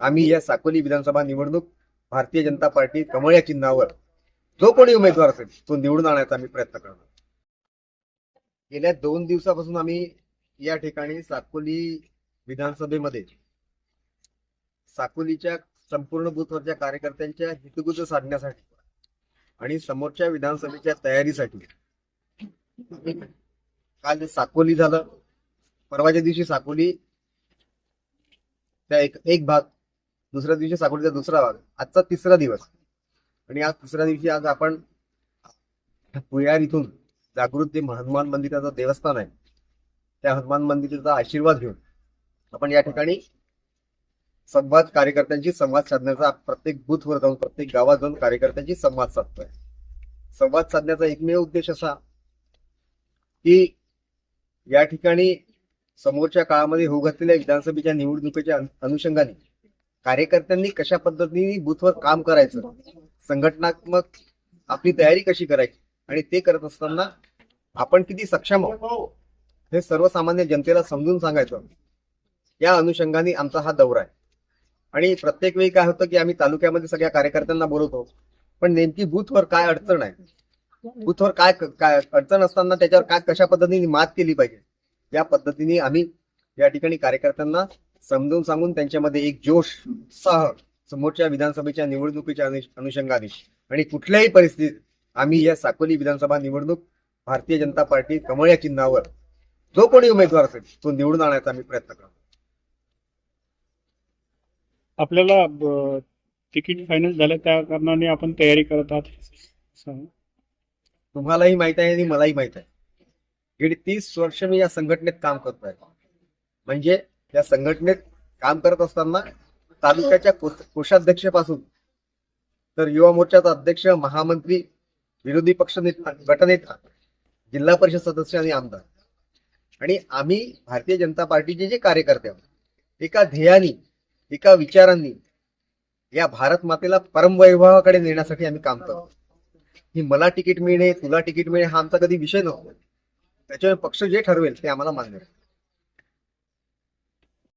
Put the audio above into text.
आम्ही या साकोली विधानसभा निवडणूक भारतीय जनता पार्टी कमळ या चिन्हावर जो कोणी उमेदवार असेल तो निवडून आणायचा आम्ही प्रयत्न करणार. गेल्या दोन दिवसापासून आम्ही या ठिकाणी साकोली विधानसभेमध्ये साकोलीच्या संपूर्ण बूथवरच्या कार्यकर्त्यांच्या हितगुज साधण्यासाठी आणि समोरच्या विधानसभेच्या तयारीसाठी काल साकोली झालं. परवाच्या दिवशी साकोली त्या एक एक भाग दुसऱ्या दिवशी साकोलीचा दुसरा भाग आजचा तिसरा दिवस. आणि आज तिसऱ्या दिवशी आज आपण पुयार इथून जागृत जे हनुमान मंदिराचं देवस्थान आहे. त्या हनुमान मंदिराचा आशीर्वाद घेऊन आपण या ठिकाणी संवाद कार्यकर्त्यांशी संवाद साधण्याचा प्रत्येक बूथवर जाऊन प्रत्येक गावात जाऊन कार्यकर्त्यांशी संवाद साधतोय. संवाद साधण्याचा एकमेव उद्देश असा की या ठिकाणी समोरच्या काळामध्ये होऊ घातलेल्या विधानसभेच्या निवडणुकीच्या अनुषंगाने कार्यकर्त्यांनी कशा पद्धतीने बूथवर काम करायचं? संघटनात्मक आपली तयारी कशी करायची? आणि ते करत असताना आपण किती सक्षम आहोत? हे सर्वसामान्य जनतेला समजून सांगायचं. या अनुषंगाने आमचा हा दौरा आहे. आणि प्रत्येक वेळी काय होतं की आम्ही तालुक्यामध्ये सगळ्या कार्यकर्त्यांना बोलवतो. पण नेमकी बूथवर काय अडचण आहे? बूथवर काय काय अडचण असताना त्याच्यावर काय कशा पद्धतीने मात केली पाहिजे? या पद्धतीने आम्ही या ठिकाणी कार्यकर्त्यांना समजून सांगून त्यांच्यामध्ये एक जोश उत्साह समोरच्या विधानसभेच्या निवडणुकीच्या अनु- अनुषंगाने. आणि कुठल्याही परिस्थितीत आम्ही या साकोली विधानसभा निवडणूक भारतीय जनता पार्टी कमळ या चिन्हावर जो कोणी उमेदवार असेल तो निवडून आणायचा आम्ही प्रयत्न करतो. आपल्याला तिकीट फायनल झालं त्या कारणाने आपण तयारी करत आहात. तुम्हालाही माहीत आहे आणि मलाही माहीत आहे. गेली तीस वर्ष मी या संघटनेत काम करतो आहे म्हणजे या संघटनेत काम करत असताना तालुक्याच्या कोषाध्यक्षपासून तर युवा मोर्चाचा अध्यक्ष महामंत्री विरोधी पक्ष नेता गटनेता जिल्हा परिषद सदस्य आणि आमदार. आणि आम्ही भारतीय जनता पार्टीचे जे कार्यकर्ते आहोत एका ध्येयानी एका विचारांनी या भारत मातेला परमवैभवाकडे नेण्यासाठी आम्ही काम करतो. ही मला तिकीट मिळणे तुला तिकीट मिळणे हा आमचा कधी विषय नव्हता. त्याच्यामुळे पक्ष जे ठरवेल ते आम्हाला मान्य